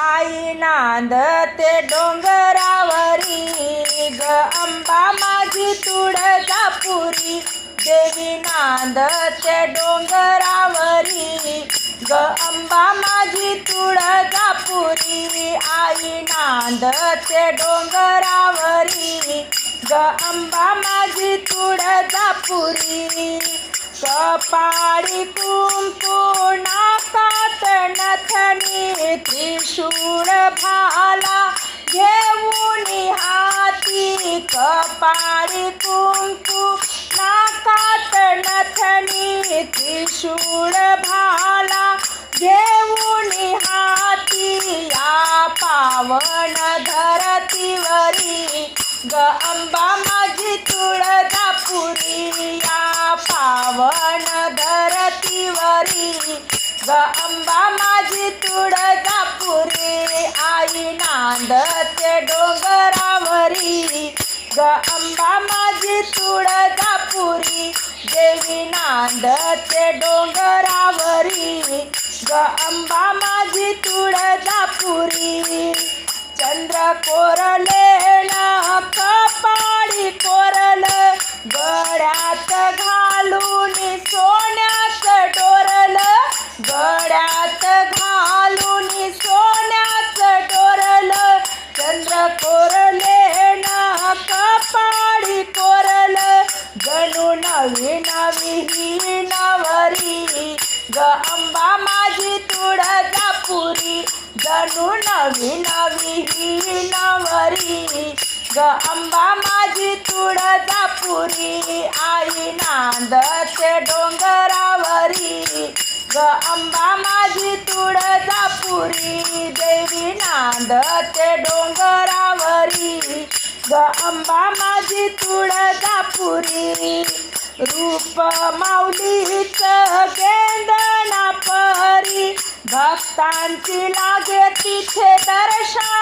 आई नांदते डोंगरावरी ग अंबा माझी तुळजापुरी. देवी नांदते डोंगरावरी ग अंबा माझी तुळजापुरी. आई नांदते डोंगरावरी ग अंबा माझी तुळजापुरी. कपाळी कुंकू नथनी त्रिशूळ भाला घेऊन हाती कपाळी कुंकू नाकात नथनी त्रिशूळ भाला घेऊन हाती या पावन धरतीवरी. ग अंबा माझी तुळजापुरी या पावन धरतीवरी. ग अंबा माझी तुळजापुरी आई नांदते डोंगरावरी. ग अंबा माझी तुळजापुरी देवी नांदते डोंगरावरी. ग अंबा माझी तुळजापुरी चंद्र कोरले ना कपाळी कोरल गळ्यात घालू घालून सोन्याच डोरल चंद्र कोरले ना कपाळी कोरल. जणू नवी नवी नवरी ग अंबा माझी तुळजापुरी. जणू नवी नवी नवरी ग अंबा माझी तुळजापुरी. आई नांदचे डोंगरा ग अंबा माझी तुळजापुरी. देवी नांदते डोंगरावरी. ग अंबा माझी तुळजापुरी. रूप माऊलीच गेंदना परी भक्तांची लागे तिथे दर्शन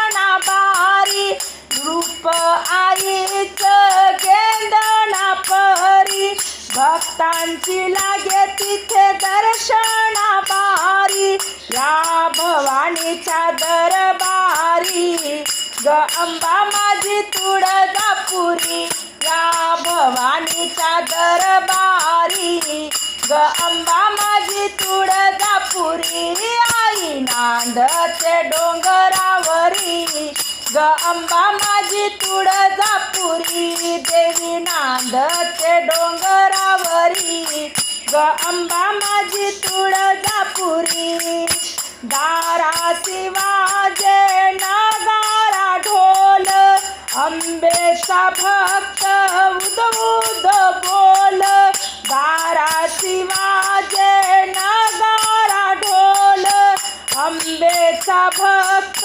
भक्तांची लागे तिथे दर्शना बारी या भवानीच्या दरबारी. ग अंबा माझी तुळजापुरी. या भवानीच्या दरबारी. ग अंबा माझी तुळजापुरी. आई नांदते डोंगरावरी. ग अंबा माझी तुळजापुरी. देवी नांदते डोंगरावरी ग अंबा माझी तुळजापुरी. दारा शिवाजे नागारा ढोल. अंबेचा भक्त उद बोल. दारा शिवाजे नागारा ढोल. अंबेचा भक्त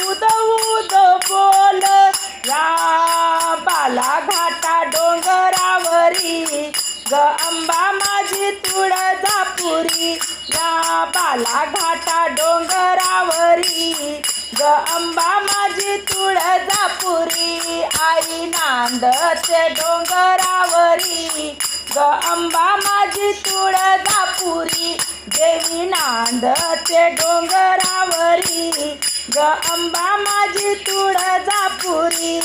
उद ग अंबा माझी तुळजापुरी या बालाघाटा डोंगरावरी. ग अंबा माझी तुळजापुरी आई नांदते डोंगरावरी. ग अंबा माझी तुळजापुरी देवी नांदते डोंगरावरी. ग अंबा माझी तुळजापुरी